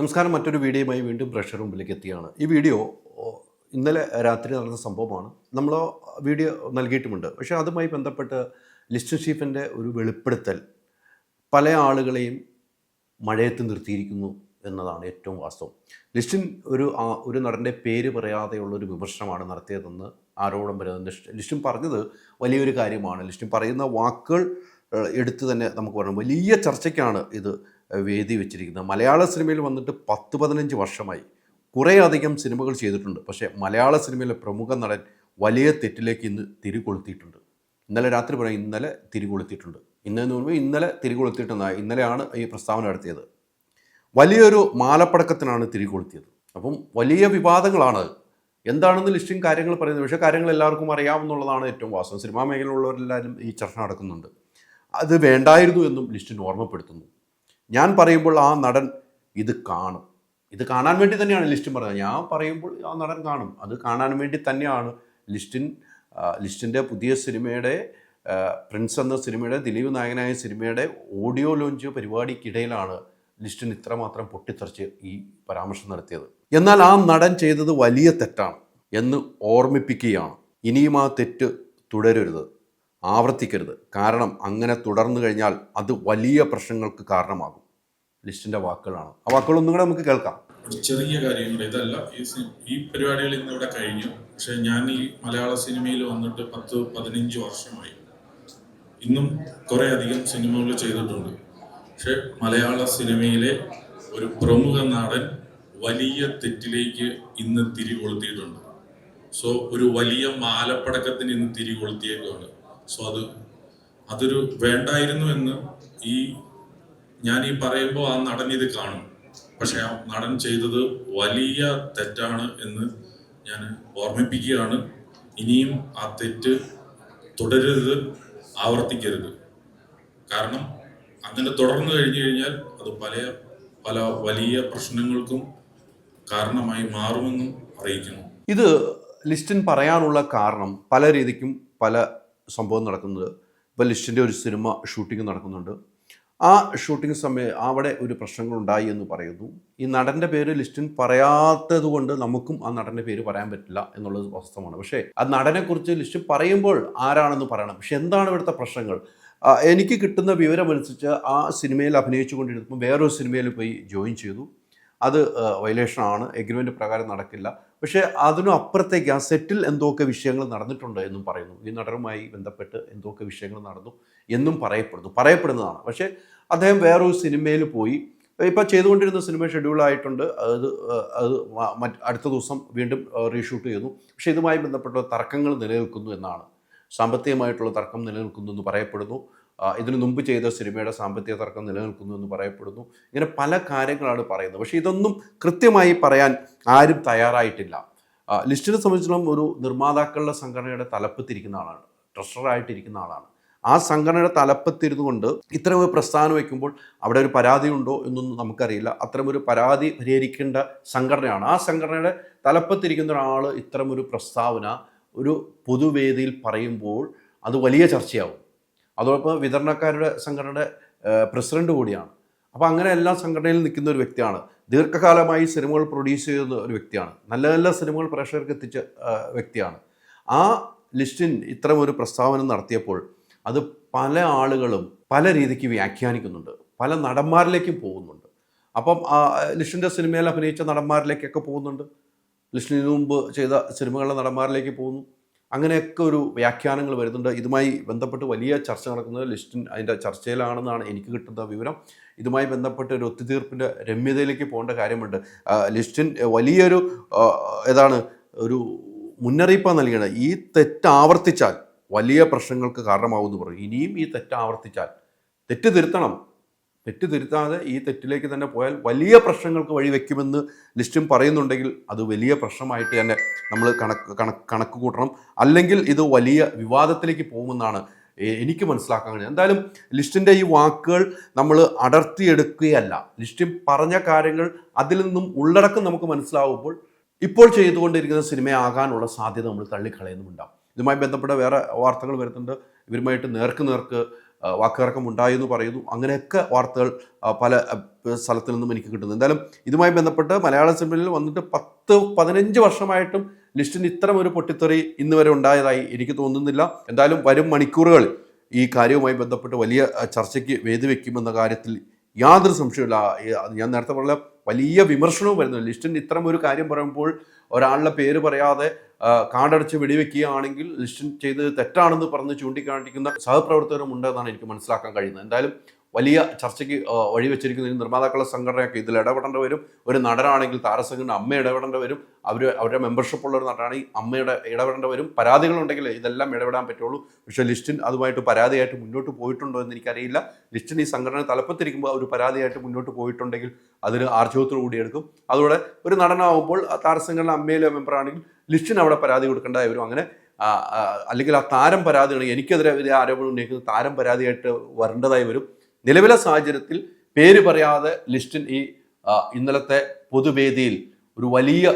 നമസ്കാരം. മറ്റൊരു വീഡിയോയുമായി വീണ്ടും പ്രഷർ മുമ്പിലേക്ക് എത്തിയാണ്. ഈ വീഡിയോ ഇന്നലെ രാത്രി നടന്ന സംഭവമാണ്. നമ്മൾ വീഡിയോ നൽകിയിട്ടുമുണ്ട്. പക്ഷേ അതുമായി ബന്ധപ്പെട്ട് ലിസ്റ്റൻ ഷീഫിന്റെ ഒരു വെളിപ്പെടുത്തൽ പല ആളുകളെയും മഴയത്ത് നിർത്തിയിരിക്കുന്നു എന്നതാണ് ഏറ്റവും വാസ്തവം. ലിസ്റ്റിൻ ഒരു ഒരു നടന്റെ പേര് പറയാതെയുള്ളൊരു വിമർശനമാണ് നടത്തിയതെന്ന് ആരോപണം വരുന്നത്. ലിസ്റ്റിൻ പറഞ്ഞത് വലിയൊരു കാര്യമാണ്. ലിസ്റ്റിൻ പറയുന്ന വാക്കുകൾ എടുത്ത് തന്നെ നമുക്ക് പറയാം വലിയ ചർച്ചയ്ക്കാണ് ഇത് വേദി വെച്ചിരിക്കുന്നത്. മലയാള സിനിമയിൽ വന്നിട്ട് പത്ത് പതിനഞ്ച് വർഷമായി. കുറേയധികം സിനിമകൾ ചെയ്തിട്ടുണ്ട്. പക്ഷേ മലയാള സിനിമയിലെ പ്രമുഖ നടൻ വലിയ തെറ്റിലേക്ക് ഇന്ന് തിരികൊളുത്തിയിട്ടുണ്ട്. ഇന്നലെ രാത്രി പറയാം ഇന്നലെ തിരികൊളുത്തിയിട്ടുണ്ട്. ഇന്നെന്ന് പറയുമ്പോൾ ഇന്നലെ തിരികൊളുത്തിയിട്ടുണ്ട് ഇന്നലെയാണ് ഈ പ്രസ്താവന നടത്തിയത്. വലിയൊരു മാലപ്പടക്കത്തിനാണ് തിരികൊളുത്തിയത്. അപ്പം വലിയ വിവാദങ്ങളാണ്. എന്താണെന്ന് ലിസ്റ്റും കാര്യങ്ങൾ പറയുന്നത്. പക്ഷേ കാര്യങ്ങൾ എല്ലാവർക്കും അറിയാമെന്നുള്ളതാണ് ഏറ്റവും വാസ്തവം. സിനിമാ മേഖലയിലുള്ളവരെല്ലാവരും ഈ ചർച്ച നടക്കുന്നുണ്ട്. അത് വേണ്ടായിരുന്നു എന്നും ലിസ്റ്റിന് ഓർമ്മപ്പെടുത്തുന്നു. ഞാൻ പറയുമ്പോൾ ആ നടൻ ഇത് കാണും. ഇത് കാണാൻ വേണ്ടി തന്നെയാണ് ലിസ്റ്റിൻ പറയുന്നത്. ഞാൻ പറയുമ്പോൾ ആ നടൻ കാണും. അത് കാണാൻ വേണ്ടി തന്നെയാണ് ലിസ്റ്റിൻ ലിസ്റ്റിന്റെ പുതിയ സിനിമയുടെ പ്രിൻസ് എന്ന സിനിമയുടെ ദിലീപ് നായകനായ സിനിമയുടെ ഓഡിയോ ലോഞ്ച് പരിപാടിക്കിടയിലാണ് ലിസ്റ്റിൻ ഇത്രമാത്രം പൊട്ടിത്തെറിച്ച് ഈ പരാമർശം നടത്തിയത്. എന്നാൽ ആ നടൻ ചെയ്തത് വലിയ തെറ്റാണ് എന്ന് ഓർമ്മിപ്പിക്കുകയാണ്. ഇനിയും ആ തെറ്റ് തുടരരുത്. ആവർത്തിക്കരുത്. കാരണം അങ്ങനെ തുടർന്നു കഴിഞ്ഞാൽ അത് വലിയ പ്രശ്നങ്ങൾക്ക് കാരണമാകും. ലിസ്റ്റിന്റെ വാക്കുകളാണ്. ആ വാക്കുകളൊന്നും കൂടെ നമുക്ക് കേൾക്കാം. ചെറിയ കാര്യങ്ങൾ ഇതല്ല ഈ പരിപാടികൾ ഇന്നിവിടെ കഴിഞ്ഞു. പക്ഷെ ഞാൻ ഈ മലയാള സിനിമയിൽ വന്നിട്ട് പത്ത് പതിനഞ്ച് വർഷമായി. ഇന്നും കുറെ അധികം സിനിമകൾ ചെയ്തിട്ടുണ്ട്. പക്ഷെ മലയാള സിനിമയിലെ ഒരു പ്രമുഖ നടൻ വലിയ തെറ്റിലേക്ക് ഇന്ന് തിരികൊളുത്തിയിട്ടുണ്ട്. സോ ഒരു വലിയ മാലപ്പടക്കത്തിന് ഇന്ന് തിരികൊളുത്തിയേക്കാണ് സോ അത് അതൊരു വേണ്ടായിരുന്നു എന്ന് ഈ ഞാൻ ഈ പറയുമ്പോൾ ആ നടൻ ഇത് കാണും. പക്ഷെ ആ നടൻ ചെയ്തത് വലിയ തെറ്റാണ് എന്ന് ഞാൻ ഓർമ്മിപ്പിക്കുകയാണ്. ഇനിയും ആ തെറ്റ് തുടരരുത് ആവർത്തിക്കരുത്. കാരണം അങ്ങനെ തുടർന്നു കഴിഞ്ഞു കഴിഞ്ഞാൽ അത് പല പല വലിയ പ്രശ്നങ്ങൾക്കും കാരണമായി മാറുമെന്നും അറിയിക്കുന്നു. ഇത് ലിസ്റ്റിൻ പറയാനുള്ള കാരണം പല രീതിക്കും പല സംഭവം നടക്കുന്നത്. ഇപ്പോൾ ലിസ്റ്റിന്റെ ഒരു സിനിമ ഷൂട്ടിംഗ് നടക്കുന്നുണ്ട്. ആ ഷൂട്ടിംഗ് സമയം അവിടെ ഒരു പ്രശ്നങ്ങളുണ്ടായി എന്ന് പറയുന്നു. ഈ നടന്റെ പേര് ലിസ്റ്റിൻ പറയാത്തത് കൊണ്ട് നമുക്കും ആ നടന്റെ പേര് പറയാൻ പറ്റില്ല എന്നുള്ളത് വാസ്തവമാണ്. പക്ഷേ ആ നടനെക്കുറിച്ച് ലിസ്റ്റിൻ പറയുമ്പോൾ ആരാണെന്ന് പറയണം. പക്ഷെ എന്താണ് ഇവിടുത്തെ പ്രശ്നങ്ങൾ? എനിക്ക് കിട്ടുന്ന വിവരമനുസരിച്ച് ആ സിനിമയിൽ അഭിനയിച്ചു കൊണ്ടിരുന്നപ്പോൾ വേറൊരു സിനിമയിൽ പോയി ജോയിൻ ചെയ്തു. അത് വയലേഷൻ ആണ് എഗ്രിമെന്റ് പ്രകാരം നടക്കില്ല. പക്ഷേ അതിനും അപ്പുറത്തേക്ക് ആ സെറ്റിൽ എന്തൊക്കെ വിഷയങ്ങൾ നടന്നിട്ടുണ്ട് എന്നും പറയുന്നു. ഈ നടനുമായി ബന്ധപ്പെട്ട് എന്തൊക്കെ വിഷയങ്ങൾ നടന്നു എന്നും പറയപ്പെടുന്നു. പറയപ്പെടുന്നതാണ്. പക്ഷേ അദ്ദേഹം വേറൊരു സിനിമയിൽ പോയി. ഇപ്പോൾ ചെയ്തുകൊണ്ടിരുന്ന സിനിമ ഷെഡ്യൂൾ ആയിട്ടുണ്ട്. അത് അത് മറ്റ് അടുത്ത ദിവസം വീണ്ടും റീഷൂട്ട് ചെയ്യുന്നു. പക്ഷേ ഇതുമായി ബന്ധപ്പെട്ട തർക്കങ്ങൾ നിലനിൽക്കുന്നു എന്നാണ്. സാമ്പത്തികമായിട്ടുള്ള തർക്കം നിലനിൽക്കുന്നു എന്ന് പറയപ്പെടുന്നു. ഇതിനു മുമ്പ് ചെയ്ത സിനിമയുടെ സാമ്പത്തിക തർക്കം നിലനിൽക്കുന്നു എന്ന് പറയപ്പെടുന്നു. ഇങ്ങനെ പല കാര്യങ്ങളാണ് പറയുന്നത്. പക്ഷേ ഇതൊന്നും കൃത്യമായി പറയാൻ ആരും തയ്യാറായിട്ടില്ല. ലിസ്റ്റിനെ സംബന്ധിച്ചിടത്തോളം ഒരു നിർമ്മാതാക്കളുടെ സംഘടനയുടെ തലപ്പത്തിരിക്കുന്ന ആളാണ്. ട്രഷറായിട്ടിരിക്കുന്ന ആളാണ്. ആ സംഘടനയുടെ തലപ്പത്തിരുന്നു കൊണ്ട് ഇത്തരം ഒരു പ്രസ്ഥാനം വയ്ക്കുമ്പോൾ അവിടെ ഒരു പരാതി ഉണ്ടോ എന്നൊന്നും നമുക്കറിയില്ല. അത്തരമൊരു പരാതി പരിഹരിക്കേണ്ട സംഘടനയാണ്. ആ സംഘടനയുടെ തലപ്പത്തിരിക്കുന്ന ഒരാൾ ഇത്തരമൊരു പ്രസ്താവന ഒരു പൊതുവേദിയിൽ പറയുമ്പോൾ അത് വലിയ ചർച്ചയാവും. അതോടൊപ്പം വിതരണക്കാരുടെ സംഘടനയുടെ പ്രസിഡന്റ് കൂടിയാണ്. അപ്പോൾ അങ്ങനെ എല്ലാ സംഘടനയിൽ നിൽക്കുന്ന ഒരു വ്യക്തിയാണ്. ദീർഘകാലമായി സിനിമകൾ പ്രൊഡ്യൂസ് ചെയ്യുന്ന ഒരു വ്യക്തിയാണ്. നല്ല നല്ല സിനിമകൾ പ്രേക്ഷകർക്ക് എത്തിച്ച വ്യക്തിയാണ്. ആ ലിസ്റ്റിൻ ഇത്തരം ഒരു പ്രസ്താവന നടത്തിയപ്പോൾ അത് പല ആളുകളും പല രീതിക്ക് വ്യാഖ്യാനിക്കുന്നുണ്ട്. പല നടന്മാരിലേക്കും പോകുന്നുണ്ട്. അപ്പം ലിസ്റ്റിന്റെ സിനിമയിൽ അഭിനയിച്ച നടന്മാരിലേക്കൊക്കെ പോകുന്നുണ്ട്? ലിസ്റ്റിന് മുമ്പ് ചെയ്ത സിനിമകളിലെ നടന്മാരിലേക്ക് പോകുന്നു? അങ്ങനെയൊക്കെ ഒരു വ്യാഖ്യാനങ്ങൾ വരുന്നുണ്ട്. ഇതുമായി ബന്ധപ്പെട്ട് വലിയ ചർച്ച നടക്കുന്നത് ലിസ്റ്റിൻ അതിന്റെ ചർച്ചയിലാണെന്നാണ് എനിക്ക് കിട്ടുന്ന വിവരം. ഇതുമായി ബന്ധപ്പെട്ട് ഒരു ഒത്തുതീർപ്പിന്റെ രമ്യതയിലേക്ക് പോകേണ്ട കാര്യമുണ്ട്. ലിസ്റ്റിൻ വലിയൊരു ഏതാണ് ഒരു മുന്നറിയിപ്പാണ് നൽകിയത്. ഈ തെറ്റ് ആവർത്തിച്ചാൽ വലിയ പ്രശ്നങ്ങൾക്ക് കാരണമാകുമെന്ന് പറയും ഇനിയും ഈ തെറ്റ് ആവർത്തിച്ചാൽ തെറ്റ് തിരുത്തണം. തെറ്റ് തിരുത്താതെ ഈ തെറ്റിലേക്ക് തന്നെ പോയാൽ വലിയ പ്രശ്നങ്ങൾക്ക് വഴിവെക്കുമെന്ന് ലിസ്റ്റും പറയുന്നുണ്ടെങ്കിൽ അത് വലിയ പ്രശ്നമായിട്ട് തന്നെ നമ്മൾ കണക്ക് കണക്ക് കണക്ക് കൂട്ടണം. അല്ലെങ്കിൽ ഇത് വലിയ വിവാദത്തിലേക്ക് പോകുമെന്നാണ് എനിക്ക് മനസ്സിലാക്കാൻ കഴിയുന്നത് എന്തായാലും ലിസ്റ്റിന്റെ ഈ വാക്കുകൾ നമ്മൾ അടർത്തിയെടുക്കുകയല്ല. ലിസ്റ്റിൻ പറഞ്ഞ കാര്യങ്ങൾ അതിൽ നിന്നും ഉള്ളടക്കം നമുക്ക് മനസ്സിലാവുമ്പോൾ ഇപ്പോൾ ചെയ്തുകൊണ്ടിരിക്കുന്ന സിനിമയാകാനുള്ള സാധ്യത നമ്മൾ തള്ളിക്കളയുന്നുമുണ്ടാവും. ഇതുമായി ബന്ധപ്പെട്ട വേറെ വാർത്തകൾ വരുന്നുണ്ട്. ഇവരുമായിട്ട് നേർക്ക് നേർക്ക് ആ, വാക്കിറക്കം ഉണ്ടായി എന്ന് പറയുന്നു. അങ്ങനെയൊക്കെ വാർത്തകൾ പല സ്ഥലത്തു നിന്നും എനിക്ക് കിട്ടുന്നു. എന്തായാലും ഇതുമായി ബന്ധപ്പെട്ട് മലയാള സിനിമയിൽ വന്നിട്ട് പത്ത് പതിനഞ്ച് വർഷമായിട്ടും ലിസ്റ്റിന് ഇത്തരം ഒരു പൊട്ടിത്തെറി ഇന്ന് വരെ ഉണ്ടായതായി എനിക്ക് തോന്നുന്നില്ല. എന്തായാലും വരും മണിക്കൂറുകളിൽ ഈ കാര്യവുമായി ബന്ധപ്പെട്ട് വലിയ ചർച്ചയ്ക്ക് വേദി വയ്ക്കുമെന്ന കാര്യത്തിൽ യാതൊരു സംശയമില്ല ഞാൻ നേരത്തെ പറഞ്ഞ വലിയ വിമർശനവും വരുന്നു. ലിസ്റ്റിന് ഇത്തരം ഒരു കാര്യം പറയുമ്പോൾ ഒരാളുടെ പേര് പറയാതെ കാടടച്ച് വെടിവെക്കുകയാണെങ്കിൽ ലിസ്റ്റിൻ ചെയ്തത് തെറ്റാണെന്ന് പറഞ്ഞ് ചൂണ്ടിക്കാണിക്കുന്ന സഹപ്രവർത്തകരും ഉണ്ടെന്നാണ് എനിക്ക് മനസ്സിലാക്കാൻ കഴിയുന്നത്. എന്തായാലും വലിയ ചർച്ചയ്ക്ക് വഴിവെച്ചിരിക്കുന്ന നിർമ്മാതാക്കളുടെ സംഘടനയൊക്കെ ഇതിൽ ഇടപെടേണ്ടി വരും. ഒരു നടനാണെങ്കിൽ താരസംഘടന അമ്മ ഇടപെടേണ്ടി വരും. അവർ അവരുടെ മെമ്പർഷിപ്പ് ഉള്ള ഒരു നടനാണെങ്കിൽ അമ്മയുടെ ഇടപെടേണ്ടി വരും. പരാതികളുണ്ടെങ്കിൽ ഇതെല്ലാം ഇടപെടാൻ പറ്റുള്ളൂ. പക്ഷേ ലിസ്റ്റിൻ അതുമായിട്ട് പരാതിയായിട്ട് മുന്നോട്ട് പോയിട്ടുണ്ടോ എന്ന് എനിക്കറിയില്ല. ലിസ്റ്റിൻ ഈ സംഘടന തലപ്പത്തിരിക്കുമ്പോൾ ഒരു പരാതിയായിട്ട് മുന്നോട്ട് പോയിട്ടുണ്ടെങ്കിൽ അതിന് ആർജവത്തോടു കൂടി എടുക്കും. അതോടെ ഒരു നടനാവുമ്പോൾ താരസംഘടന അമ്മയിലെ മെമ്പറാണെങ്കിൽ ലിസ്റ്റിന് അവിടെ പരാതി കൊടുക്കേണ്ടതായി വരും. അങ്ങനെ അല്ലെങ്കിൽ ആ താരം പരാതികൾ എനിക്കെതിരെ ആരോപണം ഉന്നയിക്കുന്ന താരം പരാതിയായിട്ട് വരേണ്ടതായി വരും. നിലവിലെ സാഹചര്യത്തിൽ പേര് പറയാതെ ലിസ്റ്റിൻ ഈ ഇന്നലത്തെ പൊതുവേദിയിൽ ഒരു വലിയ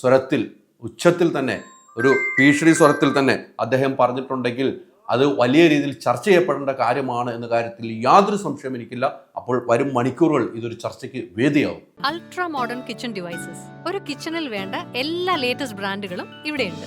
സ്വരത്തിൽ ഉച്ചത്തിൽ തന്നെ ഒരു ഭീഷണി സ്വരത്തിൽ തന്നെ അദ്ദേഹം പറഞ്ഞിട്ടുണ്ടെങ്കിൽ അത് വലിയ രീതിയിൽ ചർച്ച ചെയ്യപ്പെടേണ്ട കാര്യമാണ് എന്ന കാര്യത്തിൽ യാതൊരു സംശയം എനിക്കില്ല. അപ്പോൾ വരും മണിക്കൂറുകൾ ഇതൊരു ചർച്ചയ്ക്ക് വേദിയാവും. Ultra modern kitchen devices. ഒരു കിച്ചണിൽ വേണ്ട എല്ലാ ലേറ്റസ്റ്റ് ബ്രാൻഡുകളും ഇവിടെയുണ്ട്.